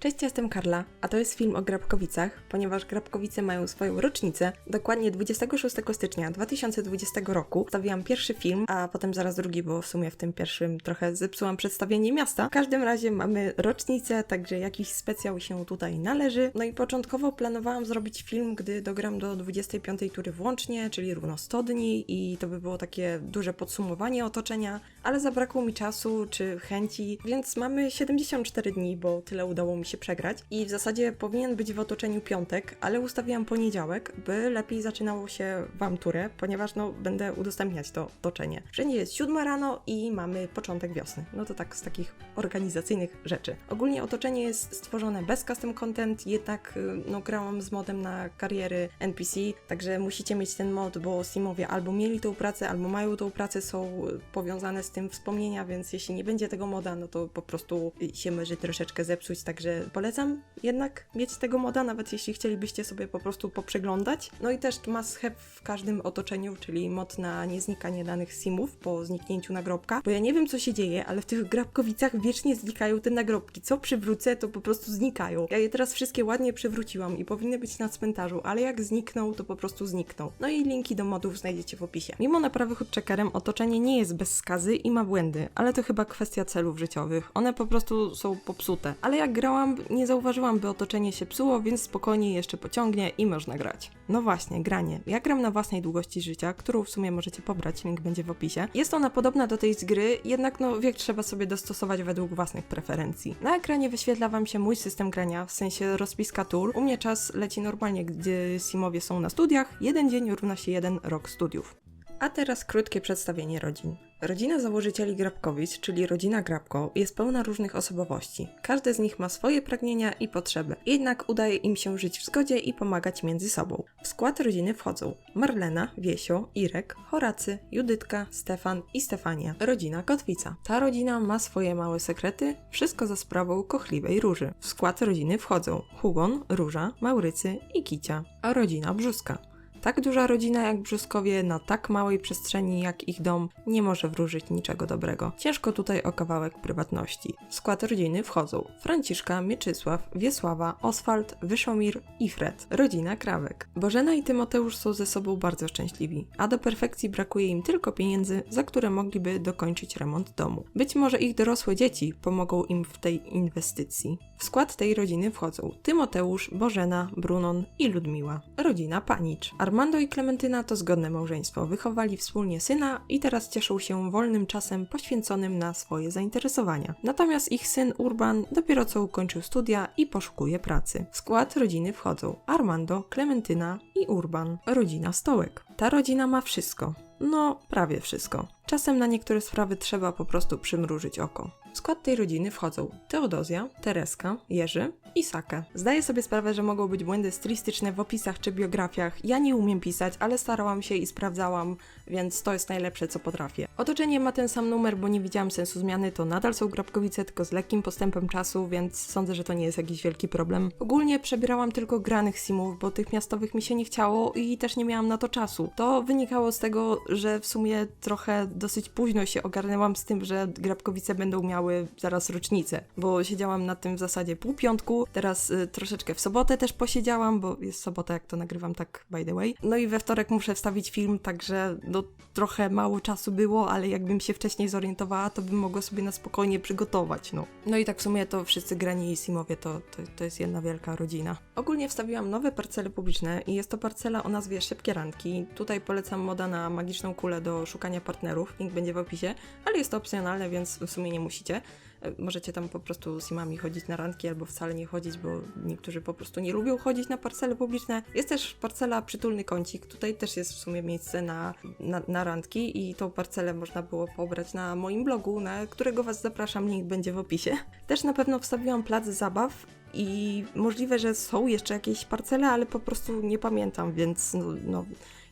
Cześć, jestem Karla, a to jest film o Grabkowicach, ponieważ Grabkowice mają swoją rocznicę. Dokładnie 26 stycznia 2020 roku stawiłam pierwszy film, a potem zaraz drugi, bo w sumie w tym pierwszym trochę zepsułam przedstawienie miasta. W każdym razie mamy rocznicę, także jakiś specjał się tutaj należy. No i początkowo planowałam zrobić film, gdy dogram do 25 tury włącznie, czyli równo 100 dni i to by było takie duże podsumowanie otoczenia, ale zabrakło mi czasu czy chęci, więc mamy 74 dni, bo tyle udało mi się przegrać i w zasadzie powinien być w otoczeniu piątek, ale ustawiłam poniedziałek, by lepiej zaczynało się wam turę, ponieważ no będę udostępniać to otoczenie. Wszędzie jest 7 rano i mamy początek wiosny. No to tak z takich organizacyjnych rzeczy. Ogólnie otoczenie jest stworzone bez custom content, jednak y, no grałam z modem na kariery NPC, także musicie mieć ten mod, bo Simowie albo mieli tą pracę, albo mają tą pracę, są y, powiązane z tym wspomnienia, więc jeśli nie będzie tego moda, no to po prostu y, się może troszeczkę zepsuć, także polecam jednak mieć tego moda, nawet jeśli chcielibyście sobie po prostu poprzeglądać. No i też must have w każdym otoczeniu, czyli mod na nieznikanie danych simów po zniknięciu nagrobka, bo ja nie wiem co się dzieje, ale w tych grabkowicach wiecznie znikają te nagrobki. Co przywrócę, to po prostu znikają. Ja je teraz wszystkie ładnie przywróciłam i powinny być na cmentarzu, ale jak znikną, to po prostu znikną. No i linki do modów znajdziecie w opisie. Mimo naprawy hotcheckerem otoczenie nie jest bez skazy i ma błędy, ale to chyba kwestia celów życiowych. One po prostu są popsute. Ale jak grałam, nie zauważyłam, by otoczenie się psuło, więc spokojnie jeszcze pociągnie i można grać. No właśnie, granie. Ja gram na własnej długości życia, którą w sumie możecie pobrać, link będzie w opisie. Jest ona podobna do tej z gry, jednak no wiek trzeba sobie dostosować według własnych preferencji. Na ekranie wyświetla wam się mój system grania, w sensie rozpiska tur. U mnie czas leci normalnie, gdy simowie są na studiach. Jeden dzień równa się jeden rok studiów. A teraz krótkie przedstawienie rodzin. Rodzina założycieli Grabkowic, czyli rodzina Grabko, jest pełna różnych osobowości. Każdy z nich ma swoje pragnienia i potrzeby, jednak udaje im się żyć w zgodzie i pomagać między sobą. W skład rodziny wchodzą Marlena, Wiesio, Irek, Horacy, Judytka, Stefan i Stefania. Rodzina Kotwica. Ta rodzina ma swoje małe sekrety, wszystko za sprawą kochliwej Róży. W skład rodziny wchodzą Hugon, Róża, Maurycy i Kicia, a rodzina Brzuska. Tak duża rodzina jak Brzuskowie na tak małej przestrzeni jak ich dom nie może wróżyć niczego dobrego. Ciężko tutaj o kawałek prywatności. W skład rodziny wchodzą Franciszka, Mieczysław, Wiesława, Oswald, Wyszomir i Fred. Rodzina Krawek. Bożena i Tymoteusz są ze sobą bardzo szczęśliwi, a do perfekcji brakuje im tylko pieniędzy, za które mogliby dokończyć remont domu. Być może ich dorosłe dzieci pomogą im w tej inwestycji. W skład tej rodziny wchodzą Tymoteusz, Bożena, Brunon i Ludmiła. Rodzina Panicz. Armando i Klementyna to zgodne małżeństwo. Wychowali wspólnie syna i teraz cieszą się wolnym czasem poświęconym na swoje zainteresowania. Natomiast ich syn Urban dopiero co ukończył studia i poszukuje pracy. W skład rodziny wchodzą Armando, Klementyna i Urban. Rodzina Stołek. Ta rodzina ma wszystko. No, prawie wszystko. Czasem na niektóre sprawy trzeba po prostu przymrużyć oko. W skład tej rodziny wchodzą Teodozja, Tereska, Jerzy i Sake. Zdaję sobie sprawę, że mogą być błędy stylistyczne w opisach czy biografiach. Ja nie umiem pisać, ale starałam się i sprawdzałam, więc to jest najlepsze, co potrafię. Otoczenie ma ten sam numer, bo nie widziałam sensu zmiany, to nadal są Grabkowice, tylko z lekkim postępem czasu, więc sądzę, że to nie jest jakiś wielki problem. Ogólnie przebierałam tylko granych simów, bo tych miastowych mi się nie chciało i też nie miałam na to czasu. To wynikało z tego, że w sumie trochę dosyć późno się ogarnęłam z tym, że Grabkowice będą miały zaraz rocznicę, bo siedziałam na tym w zasadzie pół piątku, teraz y, troszeczkę w sobotę też posiedziałam, bo jest sobota, jak to nagrywam, tak by the way. No i we wtorek muszę wstawić film, także no trochę mało czasu było, ale jakbym się wcześniej zorientowała, to bym mogła sobie na spokojnie przygotować, no. No i tak w sumie to wszyscy grani i simowie to, to, to jest jedna wielka rodzina. Ogólnie wstawiłam nowe parcele publiczne i jest to parcela o nazwie Szybkie Randki. Tutaj polecam moda na magiczną kulę do szukania partnerów, link będzie w opisie, ale jest to opcjonalne, więc w sumie nie musicie. E, Możecie tam po prostu z simami chodzić na randki albo wcale nie chodzić, bo niektórzy po prostu nie lubią chodzić na parcele publiczne. Jest też parcela Przytulny Kącik. Tutaj też jest w sumie miejsce na, na, na randki i tą parcelę można było pobrać na moim blogu, na którego Was zapraszam, link będzie w opisie. Też na pewno wstawiłam plac zabaw i możliwe, że są jeszcze jakieś parcele, ale po prostu nie pamiętam, więc no, no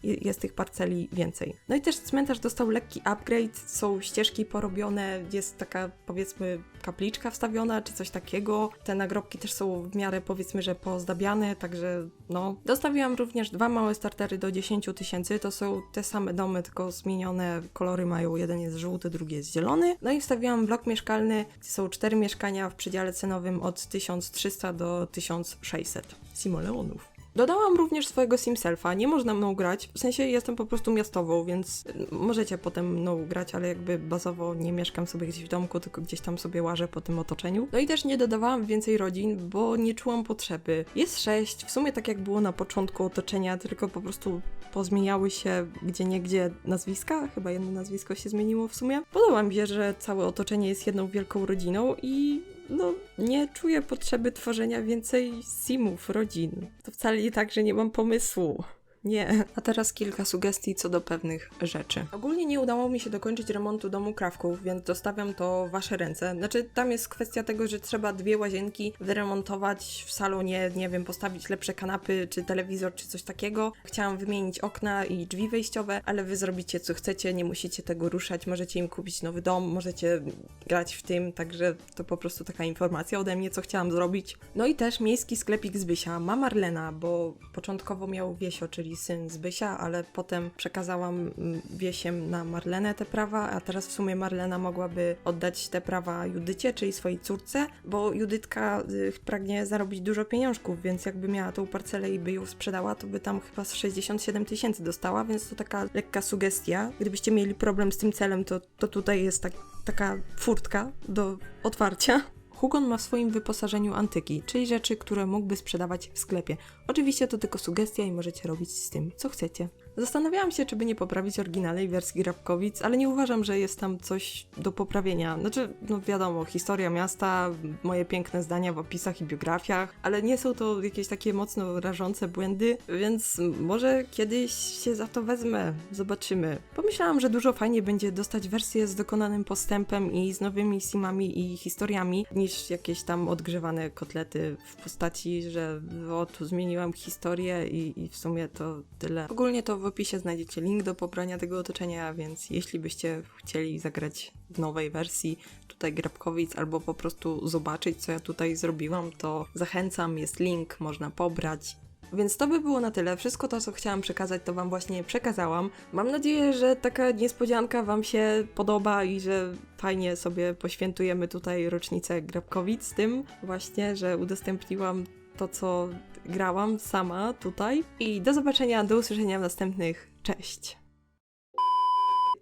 jest tych parceli więcej. No i też cmentarz dostał lekki upgrade, są ścieżki porobione, jest taka powiedzmy kapliczka wstawiona, czy coś takiego. Te nagrobki też są w miarę powiedzmy, że pozdabiane, także no. Dostawiłam również dwa małe startery do 10 tysięcy, to są te same domy, tylko zmienione kolory mają, jeden jest żółty, drugi jest zielony. No i wstawiłam blok mieszkalny, są cztery mieszkania w przedziale cenowym od 1300 do 1600 simoleonów. Dodałam również swojego Simselfa. Nie można mną grać, w sensie jestem po prostu miastową, więc możecie potem mną grać, ale jakby bazowo nie mieszkam sobie gdzieś w domku, tylko gdzieś tam sobie łażę po tym otoczeniu. No i też nie dodawałam więcej rodzin, bo nie czułam potrzeby. Jest sześć, w sumie tak jak było na początku otoczenia, tylko po prostu pozmieniały się gdzie niegdzie nazwiska, chyba jedno nazwisko się zmieniło w sumie. Podoba mi się, że całe otoczenie jest jedną wielką rodziną i no, nie czuję potrzeby tworzenia więcej simów, rodzin. To wcale nie tak, że nie mam pomysłu. Nie. A teraz kilka sugestii co do pewnych rzeczy. Ogólnie nie udało mi się dokończyć remontu domu Krawków, więc zostawiam to w wasze ręce. Znaczy, tam jest kwestia tego, że trzeba dwie łazienki wyremontować w salonie, nie wiem, postawić lepsze kanapy, czy telewizor, czy coś takiego. Chciałam wymienić okna i drzwi wejściowe, ale wy zrobicie co chcecie, nie musicie tego ruszać. Możecie im kupić nowy dom, możecie grać w tym, także to po prostu taka informacja ode mnie, co chciałam zrobić. No i też miejski sklepik Zbysia ma Marlena, bo początkowo miał Wiesio, czyli syn Zbysia, ale potem przekazałam Wiesiem na Marlenę te prawa, a teraz w sumie Marlena mogłaby oddać te prawa Judycie, czyli swojej córce, bo Judytka y, pragnie zarobić dużo pieniążków, więc jakby miała tą parcelę i by ją sprzedała, to by tam chyba z 67 tysięcy dostała, więc to taka lekka sugestia. Gdybyście mieli problem z tym celem, to, to tutaj jest tak, taka furtka do otwarcia. Hugon ma w swoim wyposażeniu antyki, czyli rzeczy, które mógłby sprzedawać w sklepie. Oczywiście to tylko sugestia i możecie robić z tym, co chcecie. Zastanawiałam się, czy by nie poprawić oryginalnej wersji Grabkowic, ale nie uważam, że jest tam coś do poprawienia. Znaczy, no wiadomo, historia miasta, moje piękne zdania w opisach i biografiach, ale nie są to jakieś takie mocno rażące błędy, więc może kiedyś się za to wezmę. Zobaczymy. Pomyślałam, że dużo fajniej będzie dostać wersję z dokonanym postępem i z nowymi simami i historiami, niż jakieś tam odgrzewane kotlety w postaci, że o, tu zmieniłam historię i, i w sumie to tyle. Ogólnie to w opisie znajdziecie link do pobrania tego otoczenia, więc jeśli byście chcieli zagrać w nowej wersji tutaj Grabkowic albo po prostu zobaczyć, co ja tutaj zrobiłam, to zachęcam, jest link, można pobrać. Więc to by było na tyle. Wszystko to, co chciałam przekazać, to Wam właśnie przekazałam. Mam nadzieję, że taka niespodzianka Wam się podoba i że fajnie sobie poświętujemy tutaj rocznicę Grabkowic tym właśnie, że udostępniłam to, co grałam sama tutaj. I do zobaczenia, do usłyszenia w następnych. Cześć!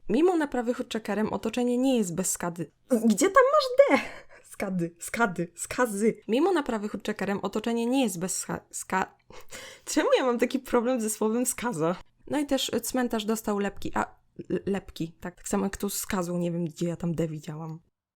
Mimo naprawy hotcheckerem otoczenie nie jest bez skady. Gdzie tam masz D? Skady, skady, skazy. Mimo naprawy hotcheckerem otoczenie nie jest bez ska... ska... Czemu ja mam taki problem ze słowem skaza? No i też cmentarz dostał lepki, a... lepki, tak, tak samo jak tu skazą, nie wiem gdzie ja tam D widziałam.